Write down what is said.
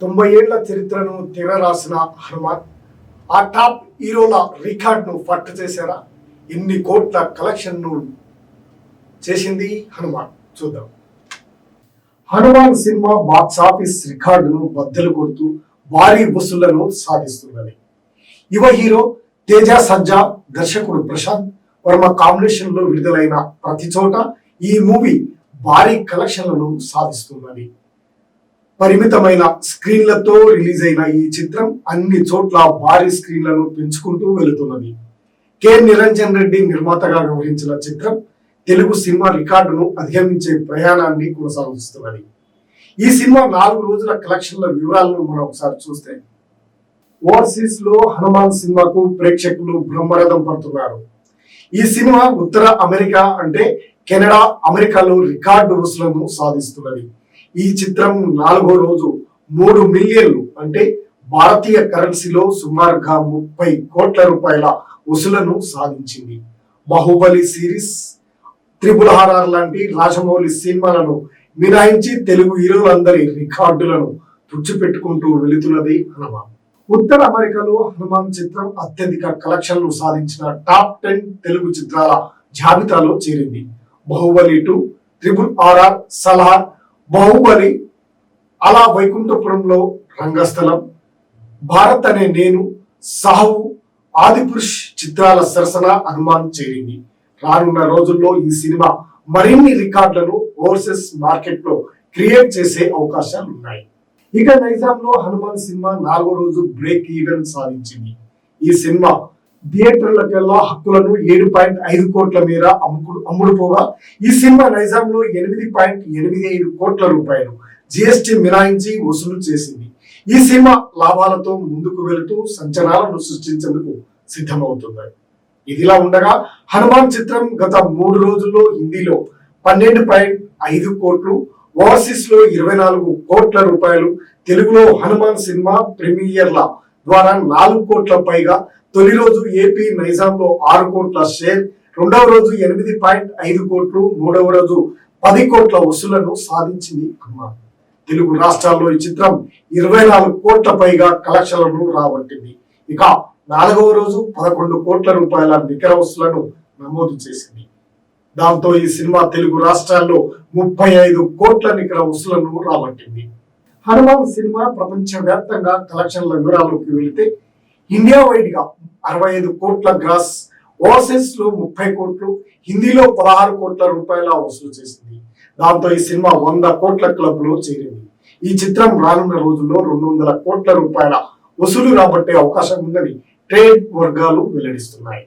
తొంభై ఏళ్ళ చరిత్రను తిరరాసిన హనుమాన్ ఆ టాప్ హీరోల రికార్డును పట్టు చేశారా? ఇన్ని కోట్ల కలెక్షన్ను చేసింది హనుమాన్? చూద్దాం. హనుమాన్ సినిమా బాక్స్ ఆఫీస్ రికార్డును బద్దలు కొడుతూ భారీ వసూళ్ళను సాధిస్తున్నది. యువ హీరో తేజ సజ్జా దర్శకుడు ప్రశాంత్ వర్మ కాంబినేషన్లో విడుదలైన ప్రతి చోట ఈ మూవీ భారీ కలెక్షన్లను సాధిస్తున్నది. పరిమితమైన స్క్రీన్లతో రిలీజ్ అయిన ఈ చిత్రం అన్ని చోట్ల భారీ స్క్రీన్లను పెంచుకుంటూ వెళుతున్నది. కె నిరంజన్ రెడ్డి నిర్మాతగా వ్యవహరించిన చిత్రం తెలుగు సినిమా రికార్డును అధిగమించే ప్రయాణాన్ని కొనసాగిస్తున్నది. ఈ సినిమా నాలుగు రోజుల కలెక్షన్ల వివరాలను మనం ఒకసారి చూస్తే ఓవర్సీస్లో హనుమాన్ సినిమాకు ప్రేక్షకులు బ్రహ్మరథం పడుతున్నారు. ఈ సినిమా ఉత్తర అమెరికా అంటే కెనడా అమెరికాలో రికార్డు వసూలను సాధిస్తున్నది. ఈ చిత్రం నాలుగో రోజు మూడు మిలియన్లు అంటే భారతీయ కరెన్సీలో సుమారుగా ముప్పై కోట్ల రూపాయల వసూలను సాధించింది. బాహుబలి సిరీస్ త్రిపుల్ హారార్ లాంటి రాజమౌళి సినిమాలను మినహాయించి తెలుగు హీరోలందరి రికార్డులను తుడిచిపెట్టుకుంటూ వెళుతున్నది హనుమాన్. ఉత్తర అమెరికాలో హనుమాన్ చిత్రం అత్యధిక కలెక్షన్లు సాధించిన టాప్ టెన్ తెలుగు చిత్రాల జాబితాలో చేరింది. Baahubali two triple RR Salaar Baahubali Ala Vaikunthapurramuloo Rangasthalam. Bharat అనే నేను సాహు ఆదిపురుష్ చిత్రాల సరసన హనుమాన్ చేరింది. రానున్న రోజుల్లో ఈ సినిమా మరిన్ని రికార్డులను ఓవర్సీస్ మార్కెట్లో క్రియేట్ చేసే అవకాశాలు ఉన్నాయి ఇక నైజాంలో హనుమాన్ సినిమా నాలుగో రోజు బ్రేక్ ఈవెన్ సాధించింది. ఈ సినిమా థియేటర్లకెల్లా హక్కులను ఏడు పాయింట్ ఐదు కోట్ల మేర అమ్ముడు అమ్ముడుపోగా ఈ సినిమా నైజాంలో ఎనిమిది పాయింట్ ఎనిమిది ఐదు కోట్ల రూపాయలు జిఎస్టి మినాయించి వసూలు చేసింది. ఈ సినిమా లాభాలతో ముందుకు వెళుతూ సంచలనాలను సృష్టించేందుకు సిద్ధమవుతుంది. ఇదిలా ఉండగా హనుమాన్ చిత్రం గత మూడు రోజుల్లో హిందీలో పన్నెండు పాయింట్ ఐదు కోట్లు ఓవర్సీస్లో ఇరవై నాలుగు కోట్ల రూపాయలు తెలుగులో హనుమాన్ సినిమా ప్రీమియర్ల ద్వారా నాలుగు కోట్ల పైగా తొలి రోజు ఏపీ నైజాంలో ఆరు కోట్ల షేర్ రెండవ రోజు ఎనిమిది పాయింట్ ఐదు కోట్లు మూడవ రోజు పది కోట్ల వసూలను సాధించింది హనుమాన్ తెలుగు రాష్ట్రాల్లో ఈ చిత్రం ఇరవై నాలుగు కోట్ల పైగా కలెక్షన్లను రాబట్టింది. ఇక నాలుగవ రోజు పదకొండు కోట్ల రూపాయల నికర వసూలను నమోదు చేసింది. దాంతో ఈ సినిమా తెలుగు రాష్ట్రాల్లో ముప్పై ఐదు కోట్ల నికర వసూలను రాబట్టింది. హనుమాన్ సినిమా ప్రపంచవ్యాప్తంగా కలెక్షన్ల వివరాల్లోకి వెళితే ఇండియా వైడ్గా అరవై ఐదు కోట్ల గ్రాస్ ఓవర్సీస్లో ముప్పై కోట్లు హిందీలో పదహారు కోట్ల రూపాయల వసూలు చేసింది. దాంతో ఈ సినిమా వంద కోట్ల క్లబ్లో చేరింది. ఈ చిత్రం రానున్న రోజుల్లో రెండు వందల కోట్ల రూపాయల వసూలు రాబట్టే అవకాశం ఉందని ట్రేడ్ వర్గాలు వెల్లడిస్తున్నాయి.